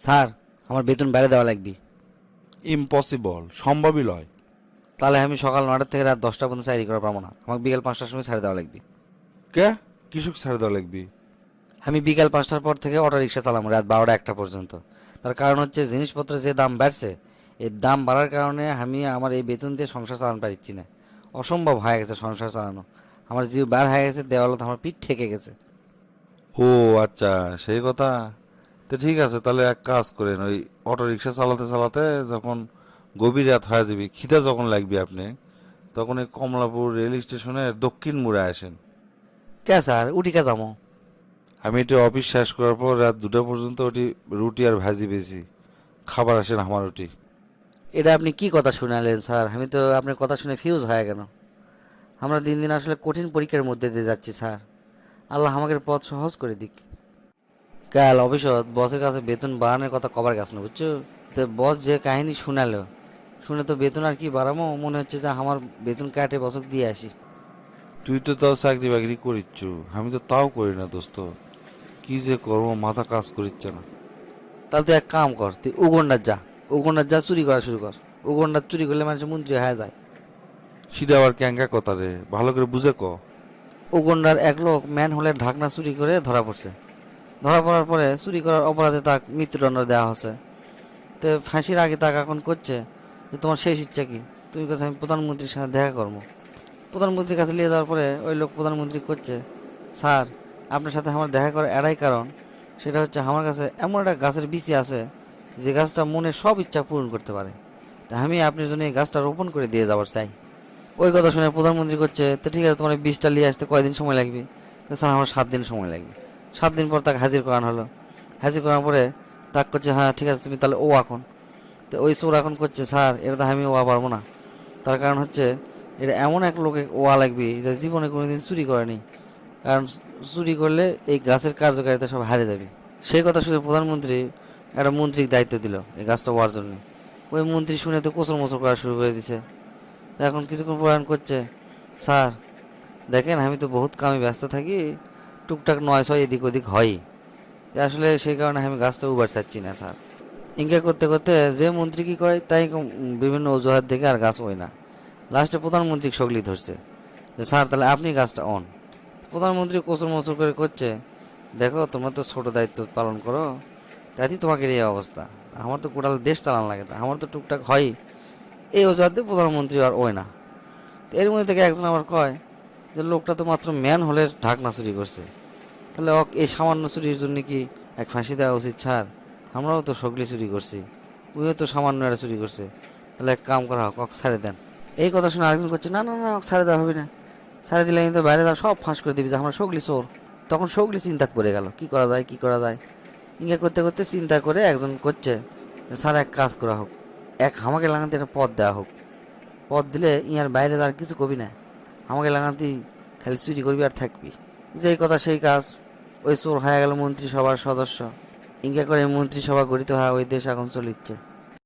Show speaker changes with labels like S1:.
S1: Sir আমার বেতন বেড়ে দেওয়া লাগবে।
S2: ইম্পসিবল সম্ভবই নয়
S1: তাহলে আমি সকাল নটার থেকে রাত দশটা পর্যন্ত চাকরি করা পারব না। আমাকে বিকেল পাঁচটার সময় ছাড়ে দেওয়া লাগবে।
S2: কে? কৃষক ছাড়ে দেওয়া লাগবে?
S1: আমি বিকেল পাঁচটার পর থেকে অটো রিক্সা চালাবো রাত বারোটা একটা পর্যন্ত। তার কারণ হচ্ছে জিনিসপত্রের যে দাম বাড়ছে এর দাম বাড়ার কারণে আমি আমার এই বেতন দিয়ে সংসার চালানো পারছি না। অসম্ভব হয়ে গেছে সংসার চালানো। আমার জিও বার হয়ে গেছে দেওয়ালত আমার পিঠ ঠেকে গেছে।
S2: ও আচ্ছা সেই কথা। তো ঠিক আছে তাহলে এক কাজ করেন ওই অটো রিক্সা চালাতে চালাতে যখন গভীর রাত হয়ে যাবি খিদে যখন লাগবে আপনি তখন এই কমলাপুর রেল স্টেশনের দক্ষিণ মুড়ে আসেন।
S1: কে স্যার? উঠি কে যাব?
S2: আমি এটি অফিস শেষ করার পর রাত দুটো পর্যন্ত ওটি রুটি আর ভাজি বেশি। খাবার আসেন আমার ওটি।
S1: এটা আপনি কি কথা শুনালেন স্যার? আমি তো আপনার কথা শুনে ফিউজ হয়ে গেল। আমরা দিন দিন আসলে কঠিন পরীক্ষার মধ্যে দিয়ে যাচ্ছি স্যার। আল্লাহ আমাকে পথ সহজ করে দিক। কাল অফিসত বসের কাছে বেতন বাড়ানোর কথা কবার গেছ না বুঝছ? তো বস যে কাহিনী শুনালো শুনে তো বেতন আর কি বাড়াবো? মনে হচ্ছে যে আমার বেতন কাটে বসক দিয়ে আসি।
S2: তুই তো তাও চাকরি বাকরি করিচ্ছ আমি তো তাও করি না দোস্ত। কি যে করব মাথা কাজ করিচ্ছে না।
S1: তাহলে তুই এক কাম কর তুই উগন্ডার যা উগন্ডার যা চুরি করা শুরু কর। উগন্ডার চুরি করলে মানুষের মন্ত্রী হয়ে যায়।
S2: সেটা আবার ক্যাঙ্কা কথা রে ভালো করে বুঝে ক।
S1: উগন্ডার এক লোক ম্যান হলে ঢাকনা চুরি করে ধরা পড়ছে। ধরা পড়ার পরে চুরি করার অপরাধে তাকে মৃত্যুদণ্ড দেওয়া হচ্ছে। তো ফাঁসির আগে তাকে এখন করছে যে তোমার শেষ ইচ্ছা কি? তুমি কাছে আমি প্রধানমন্ত্রীর সাথে দেখা করব। প্রধানমন্ত্রীর কাছে নিয়ে যাওয়ার পরে ওই লোক প্রধানমন্ত্রী করছে, স্যার, আপনার সাথে আমার দেখা করার এটাই কারণ সেটা হচ্ছে আমার কাছে এমন একটা গাছের বিচি আছে যে গাছটা মনে সব ইচ্ছা পূরণ করতে পারে। তা আমি আপনার জন্য এই গাছটা রোপণ করে দিয়ে যাবার চাই। ওই কথা শুনে প্রধানমন্ত্রী করছে, তো ঠিক আছে, তোমার বীজটা নিয়ে আসতে কয়দিন সময় লাগবে? স্যার, আমার সাত দিন সময় লাগবে। সাত দিন পর তাকে হাজির করানো হলো। হাজির করার পরে তাক করছে হ্যাঁ ঠিক আছে, তুমি তাহলে ও এখন। তো ওই চোর এখন করছে, স্যার এটা তো আমি ওয়া পারব না। তার কারণ হচ্ছে এটা এমন এক লোকে ওয়া লাগবে যে জীবনে কোনোদিন চুরি করেনি। কারণ চুরি করলে এই গাছের কার্যকারিতা সব হারিয়ে যাবে। সেই কথা শুনে প্রধানমন্ত্রী একটা মন্ত্রীর দায়িত্ব দিল এই গাছটা ওয়ার জন্য। ওই মন্ত্রী শুনে তো কোচর মোচর করা শুরু করে দিছে। এখন কিছুক্ষণ প্রয়াণ করছে, স্যার, দেখেন, আমি তো বহুত কামে ব্যস্ত থাকি টুকটাক নয় ছয় এদিক ওদিক হয়ই। আসলে সেই কারণে আমি গাছটা উবার চাচ্ছি না, স্যার। ইনকা করতে করতে যে মন্ত্রী কি কয় তাই বিভিন্ন অজুহাত দেখে আর গাছ হয় না। লাস্টে প্রধানমন্ত্রী সগলি ধরছে। যে, স্যার, তাহলে আপনি গাছটা অন প্রধানমন্ত্রী কোচর মোচর করে করছে, দেখো, তোমরা তো ছোটো দায়িত্ব পালন করো, তাই তোমাকে এই অবস্থা। আমার তো কোটাল দেশ চালান লাগে আমার তো টুকটাক হয় এই অজুহাতে প্রধানমন্ত্রী আর ওই না। এর মধ্যে থেকে একজন আবার কয় যে লোকটা তো মাত্র ম্যান হলের ঢাকনা চুরি করছে। তাহলে এই সামান্য চুরির জন্য কি এক ফাঁসি দেওয়া উচিত, ছাড়? আমরাও তো সগলি চুরি করছি। উইও তো সামান্য একটা চুরি করছে। তাহলে এক কাম করা হোক, অক ছাড়ে দেন। এই কথা শুনে আরেকজন করছে, না না না ওক ছাড়ে দেওয়া হবে না। ছাড়ে দিলে কিন্তু বাইরে দেওয়া সব ফাঁস করে দিবি, যে আমরা সগলি চোর। তখন সগলি চিন্তা পড়ে গেল, কি করা যায়, কি করা যায়? ইঙ্গা করতে করতে চিন্তা করে একজন করছে, স্যার, এক কাজ করা হোক। এক হামাকে লাগাতে একটা পদ দেওয়া হোক। পদ দিলে ইয়ার বাইরে আর কিছু কবি না আমাকে লাগাতেই খালি চুরি করবি আর থাকবি। যেই কথা সেই কাজ। ওই চোর হয়ে গেল মন্ত্রিসভার সদস্য। ইঙ্গা করে মন্ত্রিসভা গঠিত হয়, ওই দেশ এখন চলিচ্ছে।